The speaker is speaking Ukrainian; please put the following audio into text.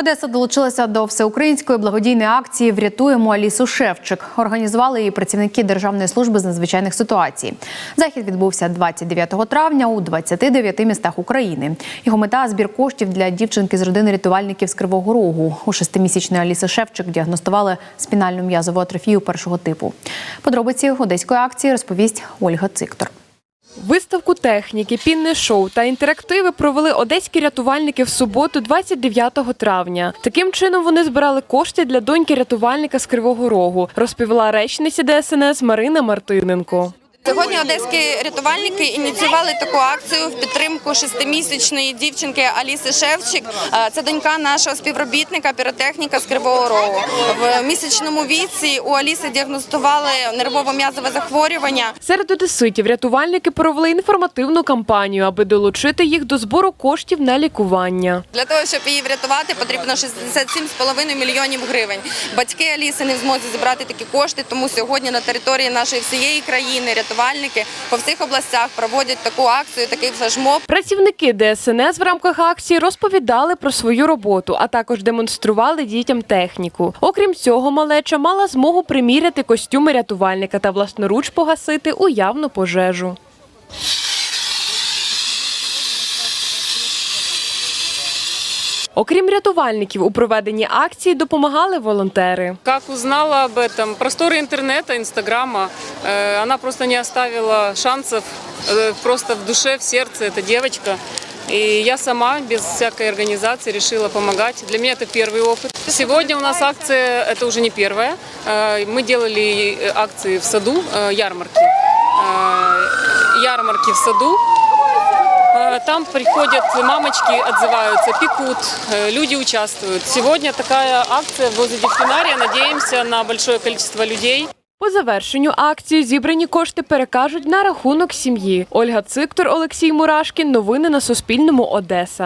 Одеса долучилася до всеукраїнської благодійної акції Врятуємо Алісу Шевчик. Організували її працівники Державної служби з надзвичайних ситуацій. Захід відбувся 29 травня у 29 містах України. Його мета збір коштів для дівчинки з родини рятувальників з Кривого Рогу. У шестимісячної Аліси Шевчик діагностували спінальну м'язову атрофію першого типу. Подробиці одеської акції розповість Ольга Циктор. Виставку техніки, пінне шоу та інтерактиви провели одеські рятувальники в суботу, 29 травня. Таким чином вони збирали кошти для доньки рятувальника з Кривого Рогу, розповіла речниця ДСНС Марина Мартиненко. Сьогодні одеські рятувальники ініціювали таку акцію в підтримку шестимісячної дівчинки Аліси Шевчик. Е, Це донька нашого співробітника, піротехніка з Кривого Рогу. В місячному віці у Аліси діагностували нервово-м'язове захворювання. Серед одеситів рятувальники провели інформативну кампанію, аби долучити їх до збору коштів на лікування. Для того, щоб її врятувати, потрібно 67,5 мільйонів гривень. Батьки Аліси не в змозі зібрати такі кошти, тому сьогодні на території нашої всієї країни рятувальники по всіх областях проводять таку акцію, такий флешмоб. Працівники ДСНС в рамках акції розповідали про свою роботу, а також демонстрували дітям техніку. Окрім цього, малеча мала змогу приміряти костюми рятувальника та власноруч погасити уявну пожежу. Окрім рятувальників, у проведенні акції допомагали волонтери. Как узнала об этом? Просторы интернета, инстаграма. Э, Она просто не оставила шансов. Э, Просто в душе, в сердце эта девочка. И я сама, без всякой организации, решила помогать. Для меня это первый опыт. Сегодня у нас акция, это уже не первая. Э, Мы делали э, акции в саду, э, ярмарки. Э, Ярмарки в саду. Э, Там приходят мамочки, отзываются, пекут, э, люди участвуют. Сегодня такая акция возле дельфинария. Надеемся на большое количество людей. По завершенню акції зібрані кошти перекажуть на рахунок сім'ї. Ольга Циктор, Олексій Мурашкін. Новини на Суспільному. Одеса.